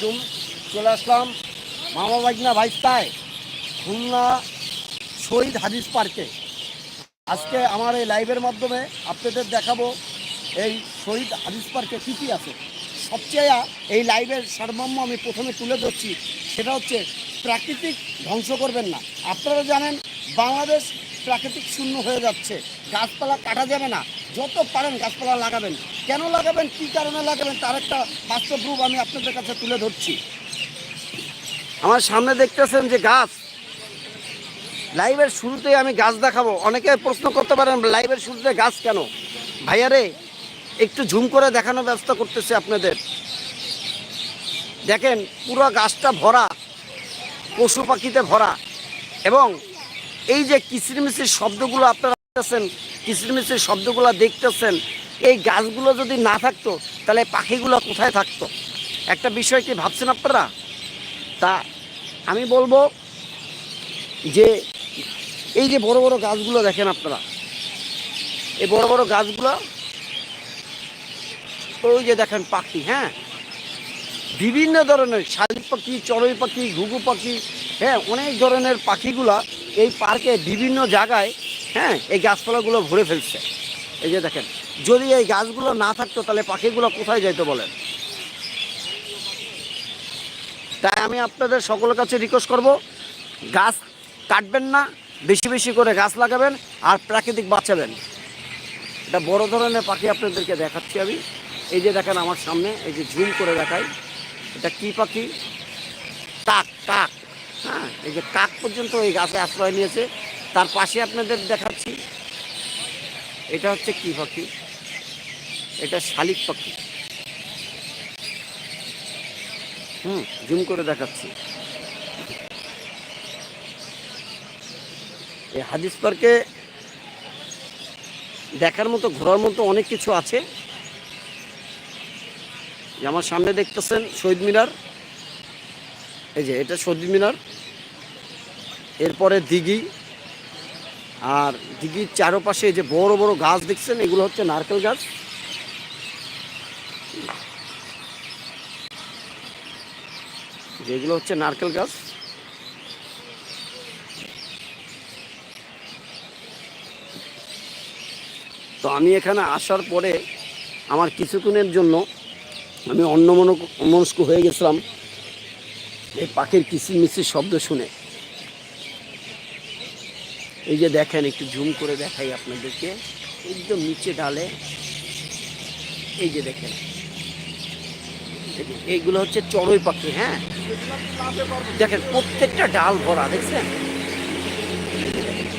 চলে আসলাম মামা বাজনা ভাইস্তায় খুলনা শহীদ হাদিস পার্কে। আজকে আমার এই লাইভের মাধ্যমে আপনাদের দেখাবো এই শহীদ হাদিস পার্কে কী কী আছে। সবচেয়ে এই লাইভের সারমর্ম আমি প্রথমে তুলে ধরছি, সেটা হচ্ছে প্রাকৃতিক ধ্বংস করবেন না। আপনারা জানেন, বাংলাদেশ প্রাকৃতিক শূন্য হয়ে যাচ্ছে। গাছপালা কাটা যাবে না। যত পারেন গাছপালা লাগাবেন। কেন লাগাবেন? কী কারণে লাগাবেন? তার একটা বাস্তব রূপ আমি আপনাদের কাছে তুলে ধরছি। আমার সামনে দেখতেছেন যে গাছ। লাইভের শুরুতেই আমি গাছ দেখাবো। অনেকে প্রশ্ন করতে পারেন, লাইভের শুরুতে গাছ কেন? ভাইয়ারে, একটু ঝুম করে দেখানোর ব্যবস্থা করতেছে আপনাদের। দেখেন, পুরো গাছটা ভরা, পশু পাখিতে ভরা। এবং এই যে কিচিরমিচির শব্দগুলো আপনারা দেখতেছেন কিচিরমিচির শব্দগুলো দেখতেছেন, এই গাছগুলো যদি না থাকতো, তাহলে পাখিগুলো কোথায় থাকতো? একটা বিষয় কি ভাবছেন আপনারা? তা আমি বলব যে, এই যে বড় বড় গাছগুলো দেখেন আপনারা, এই বড় বড় গাছগুলো, ওই যে দেখেন পাখি হ্যাঁ? বিভিন্ন ধরনের শালিক পাখি, চড়ুই পাখি, ঘুঘু পাখি হ্যাঁ অনেক ধরনের পাখিগুলা এই পার্কে বিভিন্ন জায়গায় হ্যাঁ এই গাছপালাগুলো ভরে ফেলছে। এই যে দেখেন, যদি এই গাছগুলো না থাকতো, তাহলে পাখিগুলো কোথায় যাইতো বলেন? তাই আমি আপনাদের সকলের কাছে রিকোয়েস্ট করব, গাছ কাটবেন না, বেশি বেশি করে গাছ লাগাবেন আর প্রাকৃতিক বাঁচাবেন এটা বড় ধরনের পাখি আপনাদেরকে দেখাচ্ছি আমি। এই যে দেখেন আমার সামনে, এই যে ঝুম করে দেখাই। এটা কি পাখি? কাক কাক। হ্যাঁ এই যে কাক পর্যন্ত এই গাছে আশ্রয় নিয়েছে, তার পাশে আপনাদের দেখাচ্ছি। এটা হচ্ছে কি পাখি? এটা শালিক পাখি। হুম, জুম করে দেখাচ্ছি। এই হাদিস পার্কে দেখার মতো, ঘোরার মতো অনেক কিছু আছে। আমার সামনে দেখতেছেন শহীদ মিনার। এই যে, এটা শহীদ মিনার। এরপরে দিঘি, আর দিঘির চারপাশে যে বড় বড় গাছ দেখছেন, এগুলো হচ্ছে নারকেল গাছ। যেগুলো হচ্ছে নারকেল গাছ। তো আমি এখানে আসার পরে আমার কিছুক্ষণের জন্য আমি অন্য মনস্ক হয়ে গেছিলাম। এই পাখির কিচিরমিচির শব্দ শুনে। এই যে দেখেন, একটু ঝুম করে দেখাই আপনাদেরকে। একদম নিচে ডালে। এই যে দেখেন। এই এইগুলো হচ্ছে চড়ুই পাখি হ্যাঁ? দেখেন, প্রত্যেকটা ডাল ভরা, দেখছেন?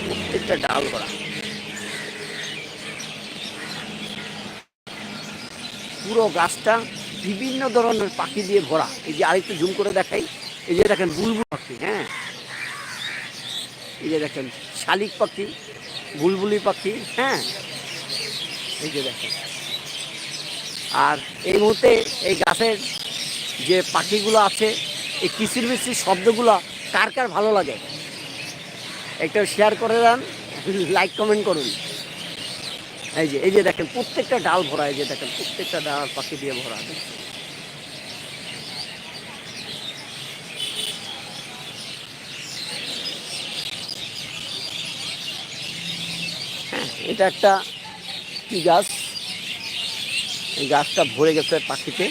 প্রত্যেকটা ডাল ভরা। পুরো গাছটা বিভিন্ন ধরনের পাখি দিয়ে ভরা। এই যে আরেকটু জুম করে দেখাই। এই যে দেখেন, বুলবুল পাখি হ্যাঁ? এই যে দেখেন শালিক পাখি, বুলবুলি পাখি হ্যাঁ? এই যে দেখেন। আর এই মুহূর্তে এই গাছের যে পাখিগুলো আছে, এই কিচির মিচির শব্দগুলো কার কার ভালো লাগে? একটা শেয়ার করে দেন লাইক কমেন্ট করুন। এই যে এই যে দেখেন, প্রত্যেকটা ডাল ভরা, এই যে দেখেন, প্রত্যেকটা ডাল পাখি দিয়ে ভরা। এটা একটা কি গাছ? এই গাছটা ভরে গেছে পাখিতে।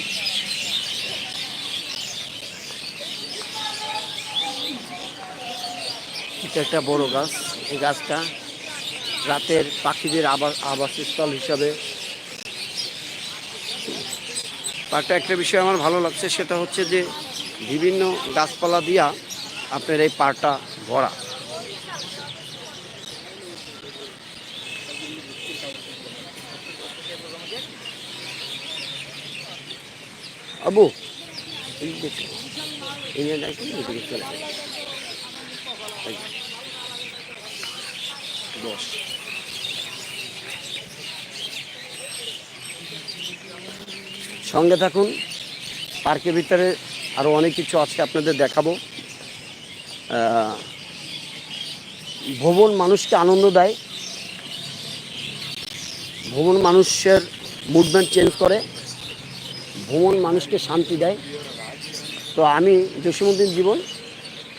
এটা একটা বড় গাছ। এই গাছটা রাতের পাখিদের আবাস, আবাসস্থল হিসাবে। পার্কটা একটা বিষয় আমার ভালো লাগছে, সেটা হচ্ছে যে বিভিন্ন গাছপালা দিয়া আপনার এই পার্কটা ভরা। আবু সঙ্গে থাকুন, পার্কের ভিতরে আরও অনেক কিছু আছে আপনাদের দেখাবো। ভ্রমণ মানুষকে আনন্দ দেয়। ভ্রমণ মানুষের মুভমেন্ট চেঞ্জ করে। ভ্রমণ মানুষকে শান্তি দেয়। তো আমি জসিমুদ্দিন জীবন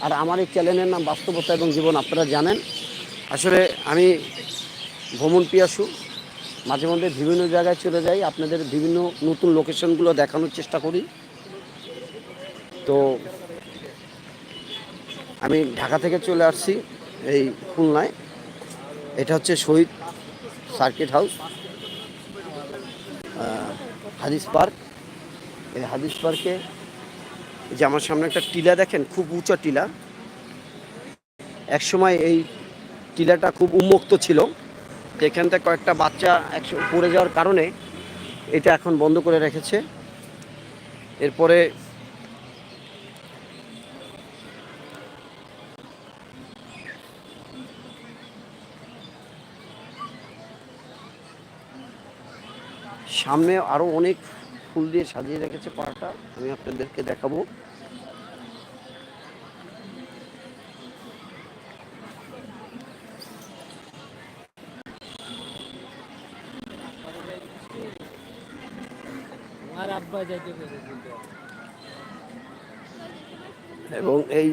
আর আমার এই চ্যানেলের নাম বাস্তবতা এবং জীবন আপনারা জানেন। আসলে আমি ভ্রমণ পিয়াসু, মাঝে মধ্যে বিভিন্ন জায়গায় চলে যাই, আপনাদের বিভিন্ন নতুন লোকেশনগুলো দেখানোর চেষ্টা করি। তো আমি ঢাকা থেকে চলে আসছি এই খুলনায়। এটা হচ্ছে Shaheed circuit house Hadis park. এই হাদিস পার্কে যে আমার সামনে একটা টিলা দেখেন, খুব উঁচা টিলা। একসময় এই টিলাটা খুব উন্মুক্ত ছিল। তো এখান থেকে কয়েকটা বাচ্চা একশো পড়ে যাওয়ার কারণে এটা এখন বন্ধ করে রেখেছে। এরপরে সামনে আরও অনেক ফুল দিয়ে সাজিয়ে রেখেছে পাড়টা আমি আপনাদেরকে দেখাবো। এবং এই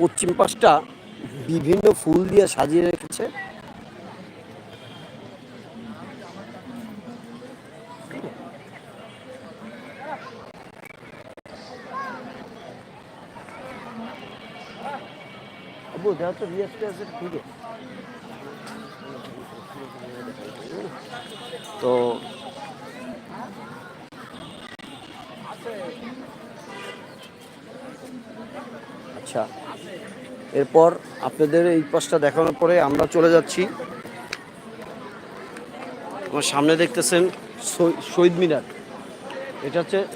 পশ্চিম পাশটা বিভিন্ন ফুল দিয়ে সাজিয়ে রেখেছে। দেখা তো আছে, ঠিক তো আচ্ছা এরপর আপনাদের এই পাশটা দেখানোর পরে আমরা চলে যাচ্ছি। আমার সামনে দেখতেছেন শহী- শহীদ মিনার। এটা হচ্ছে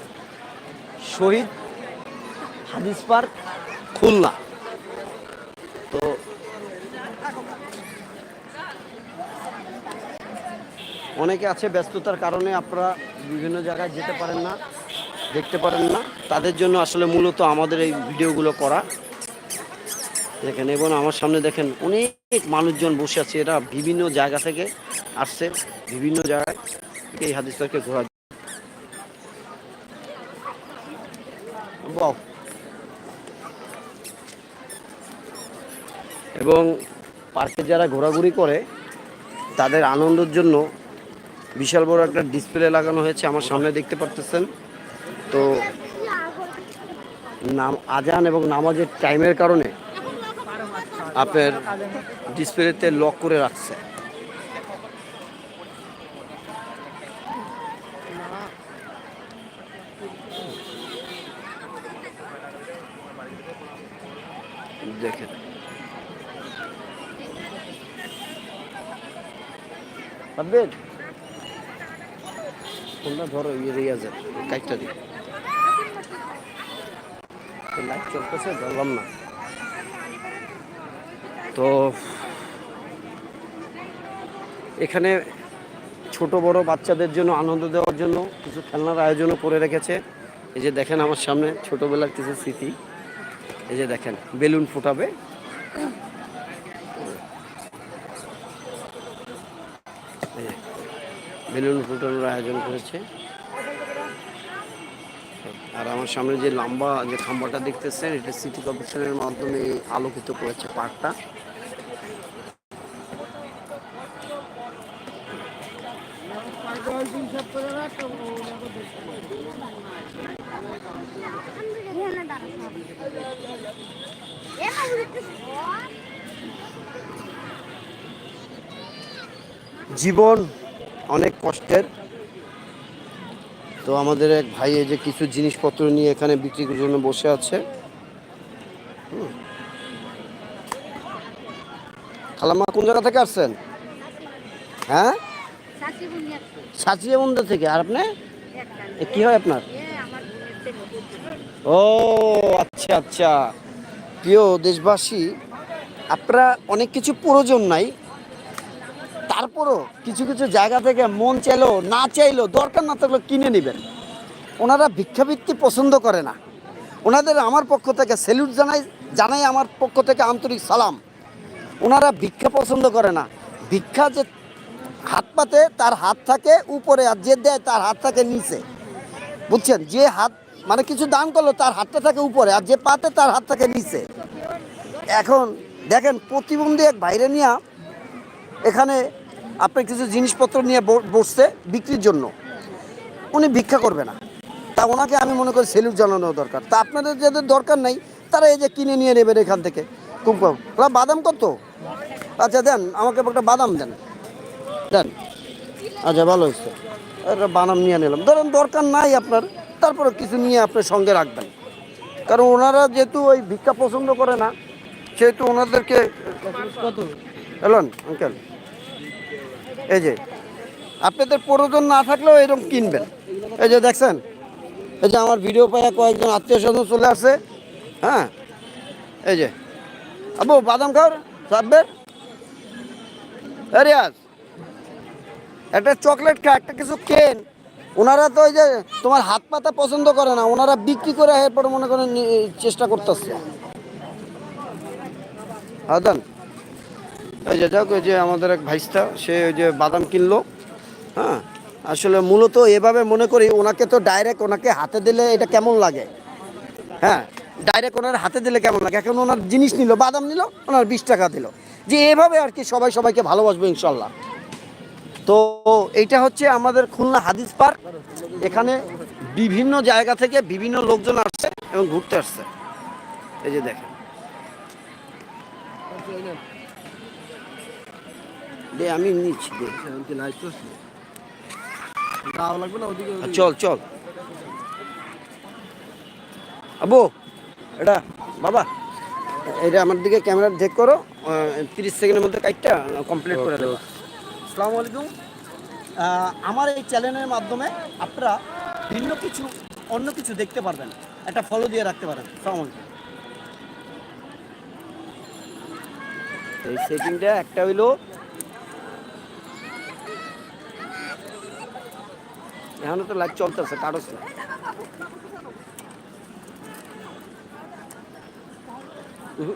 শহীদ হাদিস পার্ক খুলনা। অনেকে আছে ব্যস্ততার কারণে আপনারা বিভিন্ন জায়গায় যেতে পারেন না, দেখতে পারেন না। তাদের জন্য আসলে মূলত আমাদের এই ভিডিওগুলো করা। দেখেন, এবং আমার সামনে দেখেন অনেক মানুষজন বসে আছে। এরা বিভিন্ন জায়গা থেকে আসছে, বিভিন্ন জায়গায় এই হাদিস পার্কে ঘোরা। এবং পার্কে যারা ঘোরাঘুরি করে, তাদের আনন্দের জন্য বিশাল বড় একটা ডিসপ্লে লাগানো হয়েছে, আমার সামনে দেখতে পারতেছেন। তো নাম আজান এবং নামাজের টাইমের কারণে আপনার ডিসপ্লেতে লক করে রাখছে। দেখেন। কোনটা ধরো ইয়ে রিয়াজের কাইটটা দিই লাইট চলতেছে, ধরলাম না। তো এখানে ছোট, বড় বাচ্চাদের জন্য, আনন্দ দেওয়ার জন্য কিছু খেলনার আয়োজনও করে রেখেছে। এই যে দেখেন আমার সামনে ছোটবেলার কিছু স্মৃতি। এই যে দেখেন, বেলুন ফুটাবে এই যে বেলুন ফুটানোর আয়োজন করেছে। আর আমার সামনে যে লম্বা যে খাম্বাটা দেখতেছেন, এটা সিটি কর্পোরেশনের মাধ্যমে আলোকিত করেছে পার্কটা। জীবন অনেক কষ্টের। তো আমাদের এক ভাই এই যে কিছু জিনিসপত্র নিয়ে এখানে বিক্রি করার জন্য বসে আছে। হুম। খালাম্মা কোন জায়গা থেকে আসছেন? হ্যাঁ? সাচিয়া মন্দির থেকে। আর আপনি? কি হয় আপনার? ও আচ্ছা আচ্ছা। প্রিয় দেশবাসী, আপনারা অনেক কিছু প্রয়োজন নাই। তারপরও কিছু কিছু জায়গা থেকে মন চাইলো না চাইলো দরকার না থাকলে কিনে নেবেন। ওনারা ভিক্ষাবৃত্তি পছন্দ করে না। ওনাদের আমার পক্ষ থেকে স্যালুট জানাই জানাই আমার পক্ষ থেকে আন্তরিক সালাম। ওনারা ভিক্ষা পছন্দ করে না। ভিক্ষা যে হাত পাতে, তার হাত থাকে উপরে, আর যে দেয়, তার হাত থাকে নিচে। বুঝছেন? যে হাত মানে কিছু দান করল, তার হাতটা থাকে উপরে, আর যে পাতে, তার হাত থাকে নিচে। এখন দেখেন, প্রতিবন্ধী এক বাইরে নিয়ে এখানে আপনি কিছু জিনিসপত্র নিয়ে বসছে বিক্রির জন্য। উনি ভিক্ষা করবে না। তা ওনাকে আমি মনে করি সেলুট জানানো দরকার। তা আপনাদের যাদের দরকার নাই তারা এই যে কিনে নিয়ে নেবেন এখান থেকে। কুমকুম। ওরা বাদাম কত? আচ্ছা দেন আমাকে একটা বাদাম দেন। দেন। আচ্ছা ভালো হয়েছে। একটা বাদাম নিয়ে নিলাম। ধরেন দরকার নাই আপনার তারপরে কিছু নিয়ে আপনার সঙ্গে রাখবেন। কারণ ওনারা যেহেতু ওই ভিক্ষা পছন্দ করে না সেহেতু ওনাদেরকে কত? Elon uncle. এই যে, আপনাদের প্রয়োজন না থাকলেও এরকম কিনবেন। এই যে দেখছেন, এই যে আমার ভিডিও পাইয়া কয়েকজন আত্মীয় স্বজন চলে আসছে হ্যাঁ? এই যে, আবু, বাদাম খাওয়ার, সাববের? রিয়াজ একটা চকলেট খা, একটা কিছু কেন। ওনারা তো ওই যে তোমার হাত পাতা পছন্দ করে না, ওনারা বিক্রি করে এরপর মনে করেন চেষ্টা করতেছে। হ্যাঁ এই যে ওই যে আমাদের এক ভাইস্তা, সে ওই যে বাদাম কিনলো হ্যাঁ? আসলে মূলত এভাবে মনে করি ওনাকে তো ডাইরেক্ট ওনাকে হাতে দিলে এটা কেমন লাগে? হ্যাঁ? ডাইরেক্ট ওনার হাতে দিলে কেমন লাগে? এখন ওনার জিনিস নিল, বাদাম নিল, ওনার বিশ টাকা দিল। যে এভাবে আর কি সবাই সবাইকে ভালোবাসবে ইনশাল্লাহ। তো এইটা হচ্ছে আমাদের খুলনা হাদিস পার্ক। এখানে বিভিন্ন জায়গা থেকে বিভিন্ন লোকজন আসছে এবং ঘুরতে আসছে। এই যে দেখেন। দে আমি নিচ্ছি দে চল চল। আবু এটা বাবা এটা আমার দিকে ক্যামেরা চেক করো তিরিশ সেকেন্ডের মধ্যে কাজটা কমপ্লিট করে দেবো। আসসালামু আলাইকুম। আমার এই চ্যানেলের মাধ্যমে আপনারা ভিন্ন কিছু অন্য কিছু দেখতে পারবেন। একটা ফলো দিয়ে রাখতে পারেন। আসসালামু আলাইকুম। এই সেটিংটা একটা হইল এখনও তো লাইভ চলতেছে কারোস না উহু।